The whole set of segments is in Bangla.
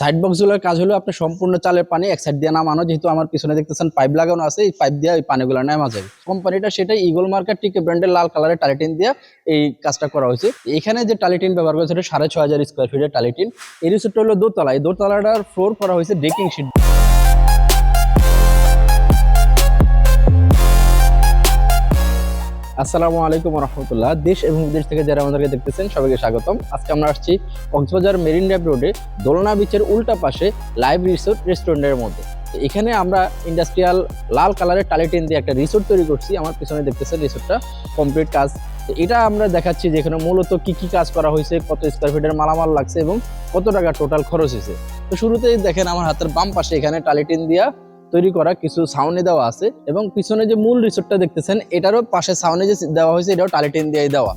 সাইড বক্সগুলোর কাজ হলো আপনি সম্পূর্ণ চালের পানি এক সাইড দিয়ে নামানো। যেহেতু আমার পিছনে দেখতেছেন পাইপ লাগানো আছে, এই পাইপ দিয়ে ওই পানিগুলো নামা যাবে কোম্পানিটা সেটাই ইগল মার্কার টিকে ব্র্যান্ডের লাল কালারের টালিটিন দিয়ে এই কাজটা করা হয়েছে। এখানে যে টালিটিন ব্যবহার করেছে, সেটা সাড়ে ছয় হাজার স্কোয়ার ফিটের টালিটিন। এর সেটা হলো দোতলা এই দোতলাটার ফ্লোর করা হয়েছে ডেকিং শিট আসসালামু আলাইকুম রহমতুল্লাহ। দেশ এবং বিদেশ থেকে যারা আমাদেরকে দেখতেছেন, সবাইকে স্বাগতম। আজকে আমরা আসছি কক্সবাজার মেরিন ড্রাইভ রোডে দোলনা বিচের উল্টা পাশে লাইভ রিসোর্ট রেস্টুরেন্টের মধ্যে। এখানে আমরা ইন্ডাস্ট্রিয়াল লাল কালারের টালিটিন দিয়ে একটা রিসোর্ট তৈরি করছি। আমার পিছনে দেখতেছেন রিসোর্টটা কমপ্লিট কাজ। এটা আমরা দেখাচ্ছি যে এখানে মূলত কি কি কাজ করা হয়েছে, কত স্কোয়ার ফিটের মালামাল লাগছে এবং কত টাকা টোটাল খরচ হয়েছে। তো শুরুতেই দেখেন আমার হাতের বাম পাশে এখানে টালিটিন দিয়া তৈরি করা কিছু সাউনে দেওয়া আছে এবং পিছনে যে মূল রিসোর্টটা দেখতেছেন, এটারও পাশে সাউনে যে দেওয়া হয়েছে, এটাও টালিটিন দিয়ে দেওয়া।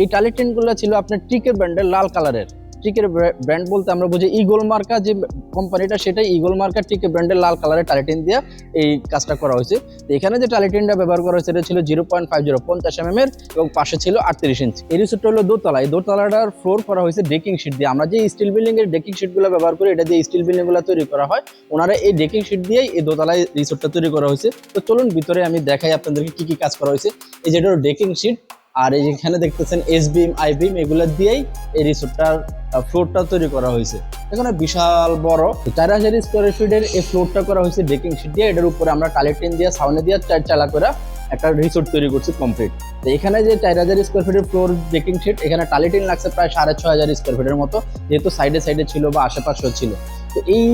এই টালিটিনগুলো ছিল আপনার টিকের ব্র্যান্ডের লাল কালারের। টিকের ব্র্যান্ড বলতে আমরা বুঝি ইগল মার্কা যে কোম্পানিটা সেটাই ইগল মার্কা টিকে ব্র্যান্ডের লাল কালারের টালিটিন দিয়ে এই কাজটা করা হয়েছে। তো এখানে যে টালিটিনটা ব্যবহার করা হয়েছে, এটা ছিল জিরো পয়েন্ট ফাইভ জিরো পঞ্চাশ এম এর এবং পাশে ছিল আটত্রিশ ইঞ্চি এই রিসোর্টটা হলো দোতলা। এই দোতলাটার ফ্লোর করা হয়েছে ডেকিং শিট দিয়ে। আমরা যে স্টিল বিল্ডিং এর ডেকিং শিটগুলো ব্যবহার করি, এটা দিয়ে স্টিল বিল্ডিংগুলো তৈরি করা হয়, ওনারা এই ডেকিং শিট দিয়েই এই দোতলায় রিসোর্টটা তৈরি করা হয়েছে। তো চলুন ভিতরে আমি দেখাই আপনাদেরকে কি কি কাজ করা হয়েছে। এই যেটা ডেকিং শিট আর এই যেখানে দেখতেছেন এস বিম আই বিম এগুলো দিয়েই এই রিসোর্টটার ফ্লোরটা তৈরি করা হয়েছে। এখানে বিশাল বড়। চার হাজার স্কোয়ার ফিটের এই ফ্লোরটা করা হয়েছে ডেকিং শিট দিয়ে। এটার উপরে আমরা টালিটিন দিয়ে সাউনে দিয়ে চার চালা করে একটা রিসোর্ট তৈরি করছি কমপ্লিট তো এখানে যে চার হাজার স্কোয়ার ফিটের ফ্লোর ডেকিং শিট এখানে টালিটিন লাগছে প্রায় সাড়ে ছয় হাজার স্কোয়ার ফিটের মতো, যেহেতু সাইডে সাইডে ছিল বা আশেপাশেও ছিল। তো এই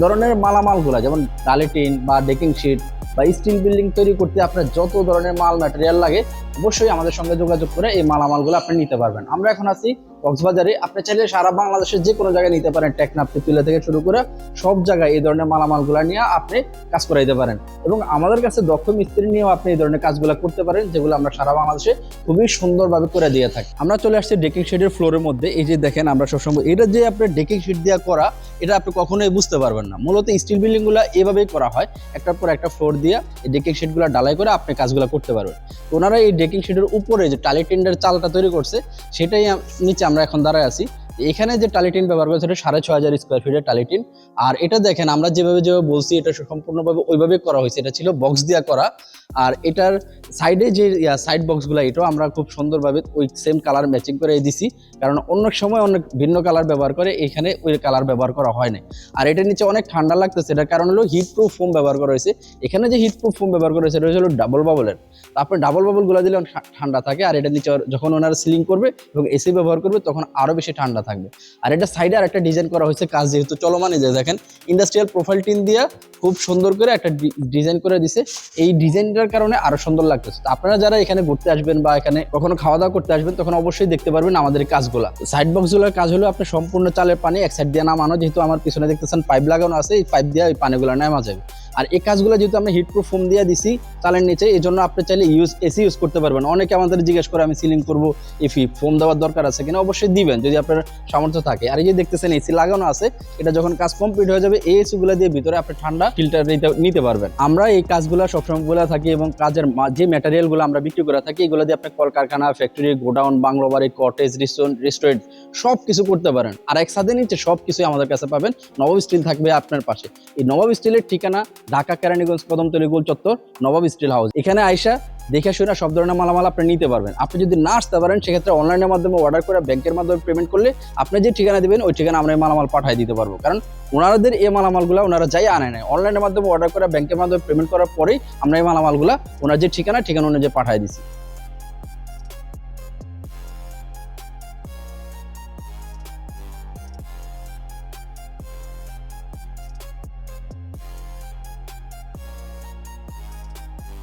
ধরনের মালামালগুলো, যেমন টালিটিন বা ডেকিং শিট বা স্টিল বিল্ডিং তৈরি করতে আপনার যত ধরনের মাল ম্যাটেরিয়াল লাগে অবশ্যই আমাদের সঙ্গে যোগাযোগ করে এই মালামালগুলো আপনি নিতে পারবেন। আমরা এখন আছি কক্সবাজারে। আপনি চাইলে সারা বাংলাদেশের যে কোনো জায়গায় নিতে পারেন। টেকনাফ তুলে থেকে শুরু করে সব জায়গায় এই ধরনের মালামালগুলো নিয়ে আপনি কাজ করাইতে পারেন। এবং আমাদের কাছে দক্ষ মিস্ত্রি নিয়েও আপনি এই ধরনের কাজগুলো করতে পারেন, যেগুলো আমরা সারা বাংলাদেশে খুবই সুন্দরভাবে করে দিয়ে থাকি। আমরা চলে আসছি ডেকিং শিটের ফ্লোরের মধ্যে। এই যে দেখেন, আমরা সবসময় এটা যে আপনার ডেকিং শিট দিয়ে করা, এটা আপনি কখনোই বুঝতে পারবেন না। মূলত স্টিল বিল্ডিংগুলো এভাবেই করা হয়। একটার পর একটা ফ্লোর দিয়ে এই ডেকিং শিটগুলো ডালাই করে আপনি কাজগুলো করতে পারবেন। ওনারা এই ডেকিং শিটের উপরে যে টালি টেন্ডের চালটা তৈরি করছে, সেটাই নিচে আমরা এখন দাঁড়ায় আছি। এখানে যে টালিটিন ব্যবহার করেছে এটা সাড়ে ছয় হাজার স্কোয়ার ফিটের টালিটিন। আর এটা দেখেন, আমরা যেভাবে যেভাবে বলছি, এটা সম্পূর্ণভাবে ওইভাবে করা হয়েছে। এটা ছিল বক্স দিয়া করা। আর এটার সাইডে যে সাইড বক্সগুলো এটাও আমরা খুব সুন্দরভাবে ওই সেম কালার ম্যাচিং করে দিছি। কারণ অন্য সময় অনেক ভিন্ন কালার ব্যবহার করে, এখানে ওই কালার ব্যবহার করা হয় না আর এটার নিচে অনেক ঠান্ডা লাগতেছে। এটার কারণ হলো হিট প্রুফ ফোম ব্যবহার করা হয়েছে। এখানে যে হিট প্রুফ ফোম ব্যবহার করা হয়েছে এটা হলো ডাবল বাবলের তারপরে ডাবল বাবলগুলো দিলে ঠান্ডা থাকে। আর এটা নিচে যখন ওনারা সিলিং করবে এবং এসি ব্যবহার করবে, তখন আরও বেশি ঠান্ডা থাকবে। আর এটা সাইডে আর একটা ডিজাইন করা হয়েছে কাজ যেহেতু চলমানে যে দেখেন ইন্ডাস্ট্রিয়াল প্রোফাইল টিন দিয়ে খুব সুন্দর করে একটা ডিজাইন করে দিছে। এই ডিজাইনটার কারণে আরও সুন্দর লাগতেছে। তো আপনারা যারা এখানে ঘুরতে আসবেন বা এখানে কখনো খাওয়া দাওয়া করতে আসবেন, তখন অবশ্যই দেখতে পারবেন আমাদের কাজগুলা। সাইড বক্সগুলোর কাজ হলো আপনি সম্পূর্ণ চালের পানি এক সাইড দিয়ে নামানো। যেহেতু আমার পিছনে দেখতেছেন পাইপ লাগানো আছে, এই পাইপ দিয়ে ওই পানিগুলো নামা যাবে। আর এই কাজগুলো যেহেতু আমরা হিট প্রুফ ফোম দিয়ে দিছি চালের নিচে, এই জন্য আপনি চাইলে ইউজ এসি ইউজ করতে পারবেন। অনেকে আমাদের জিজ্ঞেস করে, আমি সিলিং করব এফি ফোম দেওয়ার দরকার আছে কিনা? অবশ্যই দিবেন, যদি আপনার সামর্থ্য থাকে। আর এই যে দেখতেছেন এসি লাগানো আছে, এটা যখন কাজ কমপ্লিট হয়ে যাবে, এই এসি গুলো দিয়ে ভিতরে আপনি ঠান্ডা ফিল্টার নিতে পারবেন। আমরা এই কাজগুলো সবসময় বলে থাকি এবং কাজের যে ম্যাটেরিয়ালগুলো আমরা বিক্রি করে থাকি, এগুলো দিয়ে আপনি কলকারখানা ফ্যাক্টরি গোডাউন, বাংলো বাড়ি কটেজ রেস্টুরেন্ট সব কিছু করতে পারেন। আর একসাথে নিচে সব কিছুই আমাদের কাছে পাবেন। নবাব স্টিল থাকবে আপনার পাশে। এই নবাব স্টিলের ঠিকানা ঢাকা কেরানীগঞ্জ কদমতলী গোল চত্বর, নবাব স্টিল হাউস। এখানে আইসা দেখে শুনে সব ধরনের মালামাল আপনি নিতে পারবেন। আপনি যদি না আসতে পারেন, সেক্ষেত্রে অনলাইনের মাধ্যমে অর্ডার করে ব্যাংকের মাধ্যমে পেমেন্ট করলে আপনি যে ঠিকানা দেবেন, ওই ঠিকানা আমরা মালামাল পাঠিয়ে দিতে পারব। কারণ ওনাদের এই মালামালগুলো ওনারা যাই আনে নেয় অনলাইনের মাধ্যমে অর্ডার করে ব্যাংকের মাধ্যমে পেমেন্ট করার পরেই আমরা এই মালামালগুলো ওনার যে ঠিকানা ঠিকানা অনুযায়ী পাঠিয়ে দিচ্ছি